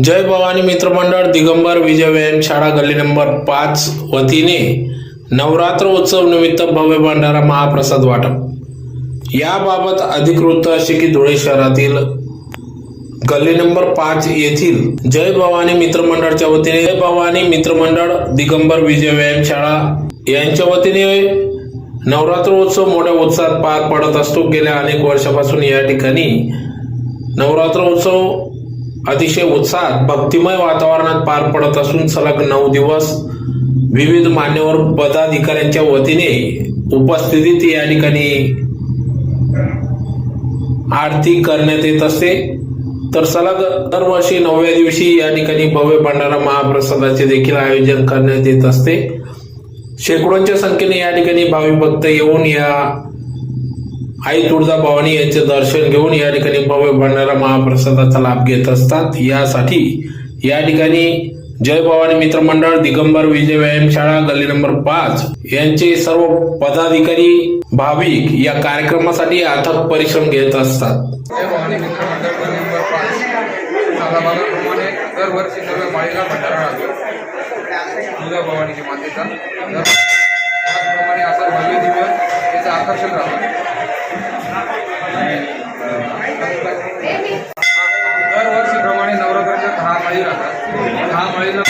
जय भवानी मित्रमंडळ दिगंबर विजय व्यायाम शाळा गल्ली नंबर पाच वतीने नवरात्र उत्सव निमित्त भव्य भंडारा महाप्रसाद वाटप. याबाबत अधिकृत असे की धुळे शहरातील गल्ली नंबर पाच येथील जय भवानी मित्रमंडळच्या वतीने जय भवानी मित्रमंडळ दिगंबर विजय व्यायाम शाळा यांच्या वतीने नवरात्र उत्सव मोठ्या उत्साहात पार पडत असतो. गेल्या अनेक वर्षापासून या ठिकाणी नवरात्र उत्सव अतिशय उत्साहात भक्तिमय वातावरणात पार पडत असून सलग नऊ दिवस विविध मान्यवर पदाधिकाऱ्यांच्या वतीने उपस्थितीत या ठिकाणी आरती करण्यात येत असते. तर सलग दरवर्षी नवव्या दिवशी या ठिकाणी भव्य भंडारा महाप्रसादाचे देखील आयोजन करण्यात येत असते. शेकडोंच्या संख्येने या ठिकाणी भाविक भक्त येऊन या आई तुळजाभवानी यांचे दर्शन घेऊन या ठिकाणी भव्य भंडारा महाप्रसादाचा लाभ घेत असतात. यासाठी या ठिकाणी जय भवानी मित्रमंडळ दिगंबर विजय व्यायाम शाळा गल्ली नंबर पाच यांचे सर्व पदाधिकारी भाविक या कार्यक्रमासाठी अथक परिश्रम घेत असतात. जय भवानी नंबर पाच. सालाबागाप्रमाणे दरवर्षी सर्व माळीला भंडारा तुळजा भवानीची मातेचा. त्याचप्रमाणे असा भव्य दिव्य त्याचं आकर्षण राहतं. दरवर्षीप्रमाणे नवरात्राच्या दहा माळी राहतात. दहा माळीला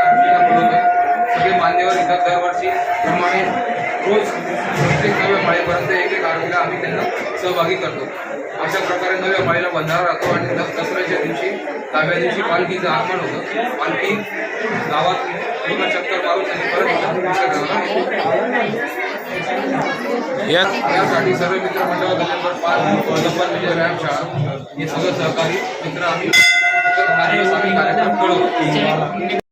आरतीला बोलवतो सगळे मान्यवर येतात दरवर्षी प्रमाणे रोज प्रत्येक नव्या माळीपर्यंत एक एक आरतीला आम्ही त्यांना सहभागी करतो. अशा प्रकारे नव्या माळीला बंधारा राहतो आणि दसऱ्याच्या दिवशी दहाव्या दिवशी पालखीचं आगमन होतं. पालखी गावात पूर्ण चक्कर मारून त्यांनी परत यासाठी सर्व मित्र मंडळ हे सगळं सहकारी मित्र आम्ही कार्यक्रम